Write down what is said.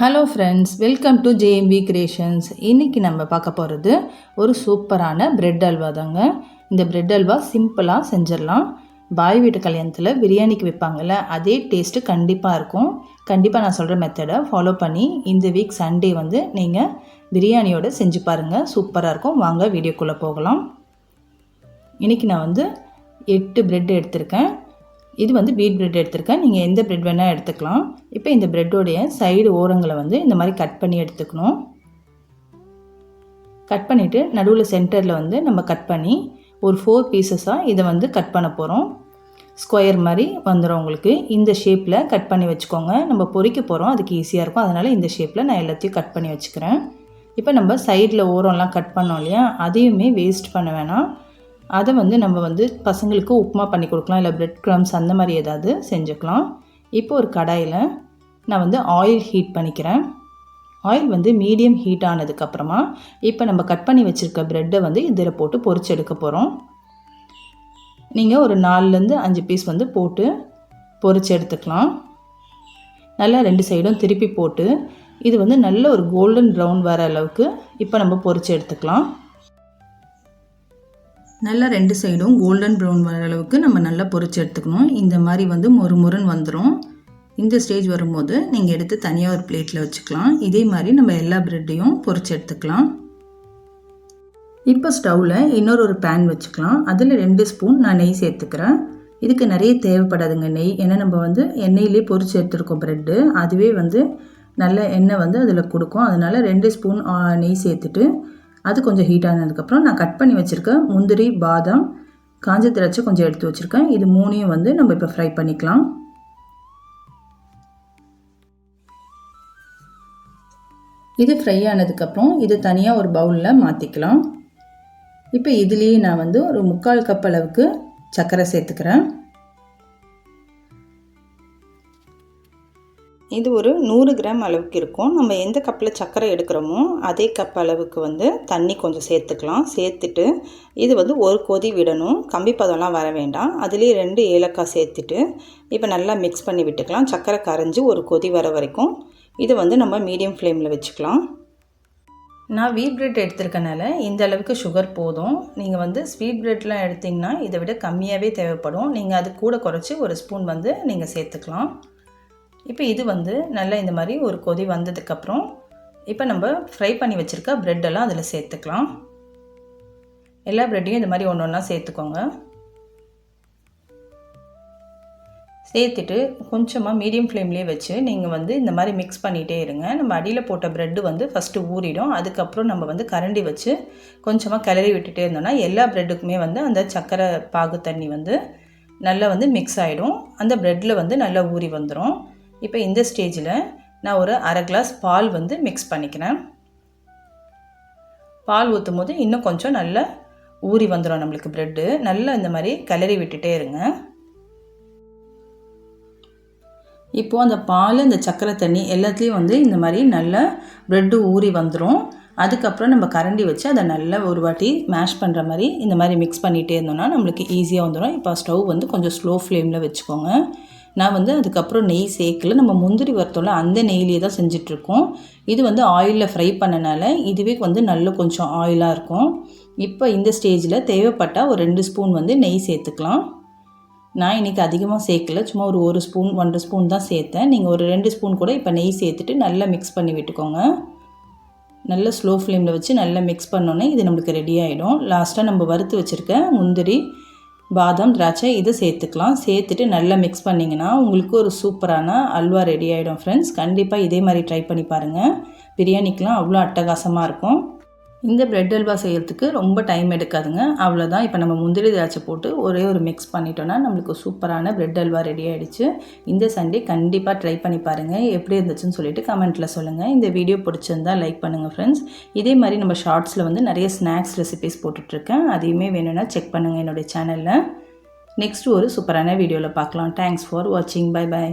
Hello friends welcome to JMP creations இன்றைக்கி நம்ம பார்க்க போகிறது ஒரு சூப்பரான பிரெட் அல்வா தாங்க. இந்த பிரெட் அல்வா சிம்பிளாக செஞ்சிடலாம். பாய் வீட்டு கல்யாணத்தில் பிரியாணிக்கு வைப்பாங்கள்ல அதே டேஸ்ட்டு கண்டிப்பாக இருக்கும். கண்டிப்பாக நான் சொல்கிற மெத்தடை ஃபாலோ பண்ணி இந்த வீக் சண்டே வந்து நீங்கள் பிரியாணியோடு செஞ்சு பாருங்கள் சூப்பராக இருக்கும். வாங்க வீடியோக்குள்ளே போகலாம். இன்றைக்கி நான் வந்து எட்டு பிரெட் எடுத்திருக்கேன். இது வந்து பீட் பிரெட் எடுத்திருக்கேன். நீங்கள் எந்த பிரெட் வேணால் எடுத்துக்கலாம். இப்போ இந்த ப்ரெட்டோடைய சைடு ஓரங்களை வந்து இந்த மாதிரி கட் பண்ணி எடுத்துக்கணும். கட் பண்ணிவிட்டு நடுவில் சென்டரில் வந்து நம்ம கட் பண்ணி ஒரு ஃபோர் பீசஸாக இதை வந்து கட் பண்ண போகிறோம் ஸ்கொயர் மாதிரி வந்துடும் உங்களுக்கு. இந்த ஷேப்பில் கட் பண்ணி வச்சுக்கோங்க. நம்ம பொறிக்க போகிறோம் அதுக்கு ஈஸியாக இருக்கும். அதனால் இந்த ஷேப்பில் நான் எல்லாத்தையும் கட் பண்ணி வச்சுக்கிறேன். இப்போ நம்ம சைடில் ஓரம்லாம் கட் பண்ணோம் இல்லையா? அதையுமே வேஸ்ட் பண்ண வேணாம். அதை வந்து நம்ம வந்து பசங்களுக்கு உப்புமா பண்ணி கொடுக்கலாம் இல்லை ப்ரெட் க்ரம்ஸ் அந்த மாதிரி ஏதாவது செஞ்சுக்கலாம். இப்போ ஒரு கடாயில் நான் வந்து ஆயில் ஹீட் பண்ணிக்கிறேன். ஆயில் வந்து மீடியம் ஹீட் ஆனதுக்கப்புறமா இப்போ நம்ம கட் பண்ணி வச்சுருக்க ப்ரெட்டை வந்து இதில் போட்டு பொறிச்சு எடுக்க போகிறோம் நீங்கள் ஒரு நாலுலேருந்து அஞ்சு பீஸ் வந்து போட்டு பொறிச்சு எடுத்துக்கலாம். நல்லா ரெண்டு சைடும் திருப்பி போட்டு இது வந்து நல்ல ஒரு கோல்டன் ப்ரௌன் வர அளவுக்கு இப்போ நம்ம பொறிச்சு எடுத்துக்கலாம். நல்லா ரெண்டு சைடும் கோல்டன் ப்ரௌன் வர அளவுக்கு நம்ம நல்லா பொறிச்சு எடுத்துக்கணும். இந்த மாதிரி வந்து மொறு முருன்னு வந்துடும் இந்த ஸ்டேஜ் வரும்போது நீங்கள் எடுத்து தனியாக ஒரு பிளேட்டில் வச்சுக்கலாம். இதே மாதிரி நம்ம எல்லா ப்ரெட்டையும் பொறிச்சு எடுத்துக்கலாம். இப்போ ஸ்டவ்வில் இன்னொரு ஒரு பேன் வச்சுக்கலாம். அதில் ரெண்டு ஸ்பூன் நான் நெய் சேர்த்துக்கிறேன். இதுக்கு நிறைய தேவைப்படாதுங்க நெய். ஏன்னா நம்ம வந்து எண்ணெயிலே பொறிச்சு எடுத்துருக்கோம் ப்ரெட்டு அதுவே வந்து நல்ல எண்ணெய் வந்து அதில் கொடுக்கும். அதனால் ரெண்டு ஸ்பூன் நெய் சேர்த்துட்டு அது கொஞ்சம் ஹீட் ஆனதுக்கப்புறம் நான் கட் பண்ணி வச்சுருக்கேன் முந்திரி பாதாம் காஞ்ச திராட்சை கொஞ்சம் எடுத்து வச்சுருக்கேன். இது மூணையும் வந்து நம்ம இப்போ ஃப்ரை பண்ணிக்கலாம். இது ஃப்ரை ஆனதுக்கப்புறம் இது தனியாக ஒரு பவுலில் மாற்றிக்கலாம் இப்போ இதுலேயே நான் வந்து ஒரு முக்கால் கப் அளவுக்கு சர்க்கரை சேர்த்துக்கிறேன். இது ஒரு நூறு கிராம் அளவுக்கு இருக்கும். நம்ம எந்த கப்பில் சர்க்கரை எடுக்கிறோமோ அதே கப் அளவுக்கு வந்து தண்ணி கொஞ்சம் சேர்த்துக்கலாம். சேர்த்துட்டு இது வந்து ஒரு கொதி விடணும். கம்பி பதம்லாம் வர வேண்டாம். அதுலேயே ரெண்டு ஏலக்காய் சேர்த்துட்டு இப்போ நல்லா மிக்ஸ் பண்ணி விட்டுக்கலாம். சர்க்கரை கரைஞ்சி ஒரு கொதி வர வரைக்கும். இதை வந்து நம்ம மீடியம் ஃப்ளேமில் வச்சுக்கலாம். நான் வீட் பிரெட் எடுத்திருக்கனால இந்த அளவுக்கு சுகர் போதும். நீங்கள் வந்து ஸ்வீட் பிரெட்லாம் எடுத்திங்கன்னா இதை விட கம்மியாகவே தேவைப்படும். நீங்கள் அது கூட குறைச்சி ஒரு ஸ்பூன் வந்து நீங்கள் சேர்த்துக்கலாம். இப்போ இது வந்து நல்லா இந்த மாதிரி ஒரு கொதி வந்ததுக்கப்புறம் இப்போ நம்ம ஃப்ரை பண்ணி வச்சுருக்க ப்ரெட்டெல்லாம் அதில் சேர்த்துக்கலாம். எல்லா ப்ரெட்டையும் இந்த மாதிரி ஒன்று ஒன்றா சேர்த்துக்கோங்க. சேர்த்துட்டு கொஞ்சமாக மீடியம் ஃப்ளேம்லேயே வச்சு நீங்கள் வந்து இந்த மாதிரி மிக்ஸ் பண்ணிகிட்டே இருங்க. நம்ம அடியில் போட்ட ப்ரெட்டு வந்து ஃபஸ்ட்டு ஊறிடும். அதுக்கப்புறம் நம்ம வந்து கரண்டி வச்சு கொஞ்சமாக கிளறி விட்டுட்டே இருந்தோம்னா எல்லா ப்ரெட்டுக்குமே வந்து அந்த சக்கரை பாகு தண்ணி வந்து நல்லா வந்து மிக்ஸ் ஆகிடும் அந்த ப்ரெட்டில் வந்து நல்லா ஊறி வந்துடும் இப்போ இந்த ஸ்டேஜில் நான் ஒரு அரை கிளாஸ் பால் வந்து மிக்ஸ் பண்ணிக்கிறேன். பால் ஊற்றும் போது இன்னும் கொஞ்சம் நல்லா ஊறி வந்துடும் நம்மளுக்கு ப்ரெட்டு நல்லா இந்த மாதிரி கிளறி விட்டுட்டே இருங்க. இப்போது அந்த பால் இந்த சக்கரை தண்ணி எல்லாத்துலேயும் வந்து இந்த மாதிரி நல்லா ப்ரெட்டு ஊறி வந்துடும் அதுக்கப்புறம் நம்ம கரண்டி வச்சு அதை நல்லா ஒரு வாட்டி மேஷ் பண்ணுற மாதிரி இந்த மாதிரி மிக்ஸ் பண்ணிகிட்டே இருந்தோம்னா நம்மளுக்கு ஈஸியாக வந்துடும் இப்போ ஸ்டவ் வந்து கொஞ்சம் ஸ்லோ ஃப்ளேமில் வச்சுக்கோங்க. நான் வந்து அதுக்கப்புறம் நெய் சேர்க்கல. நம்ம முந்திரி வறுத்தோம்ல அந்த நெய்லேயே தான் செஞ்சிட்ருக்கோம். இது வந்து ஆயிலில் ஃப்ரை பண்ணனால இதுவே வந்து நல்ல கொஞ்சம் ஆயிலாக இருக்கும். இப்போ இந்த ஸ்டேஜில் தேவைப்பட்டால் ஒரு ரெண்டு ஸ்பூன் வந்து நெய் சேர்த்துக்கலாம். நான் இன்றைக்கி அதிகமாக சேர்க்கல. சும்மா ஒரு ஒரு ஸ்பூன் ஒன்றரை ஸ்பூன் தான் சேர்த்தேன். நீங்கள் ஒரு ரெண்டு ஸ்பூன் கூட இப்போ நெய் சேர்த்துட்டு நல்லா மிக்ஸ் பண்ணி விட்டுக்கோங்க. நல்ல ஸ்லோ ஃப்ளேமில் வச்சு நல்லா மிக்ஸ் பண்ணோன்னே இது நம்மளுக்கு ரெடி ஆகிடும் லாஸ்ட்டாக நம்ம வறுத்து வச்சுருக்க முந்திரி பாதாம் திராட்சை இதை சேர்த்துக்கலாம். சேர்த்துட்டு நல்லா மிக்ஸ் பண்ணிங்கன்னா உங்களுக்கு ஒரு சூப்பரான அல்வா ரெடி ஆகிடும் ஃப்ரெண்ட்ஸ் கண்டிப்பாக இதே மாதிரி ட்ரை பண்ணி பாருங்கள் பிரியாணிக்கெலாம் அவ்வளோ அட்டகாசமாக இருக்கும். இந்த ப்ரெட் அல்வா செய்கிறதுக்கு ரொம்ப டைம் எடுக்காதுங்க. அவ்வளோதான் இப்போ நம்ம முந்திரி திராட்சை போட்டு ஒரே ஒரு மிக்ஸ் பண்ணிட்டோன்னா நம்மளுக்கு சூப்பரான ப்ரெட் அல்வா ரெடி ஆகிடுச்சு இந்த சண்டே கண்டிப்பாக ட்ரை பண்ணி பாருங்கள் எப்படி இருந்துச்சுன்னு சொல்லிட்டு கமெண்ட்டில் சொல்லுங்கள் இந்த வீடியோ பிடிச்சிருந்தா லைக் பண்ணுங்கள் ஃப்ரெண்ட்ஸ் இதே மாதிரி நம்ம ஷார்ட்ஸில் வந்து நிறைய ஸ்நாக்ஸ் ரெசிபிஸ் போட்டுட்ருக்கேன். அதையுமே வேணும்னா செக் பண்ணுங்கள் என்னுடைய சேனலில் நெக்ஸ்ட் ஒரு சூப்பரான வீடியோவில் பார்க்கலாம். தேங்க்ஸ் ஃபார் வாட்சிங் பை பாய்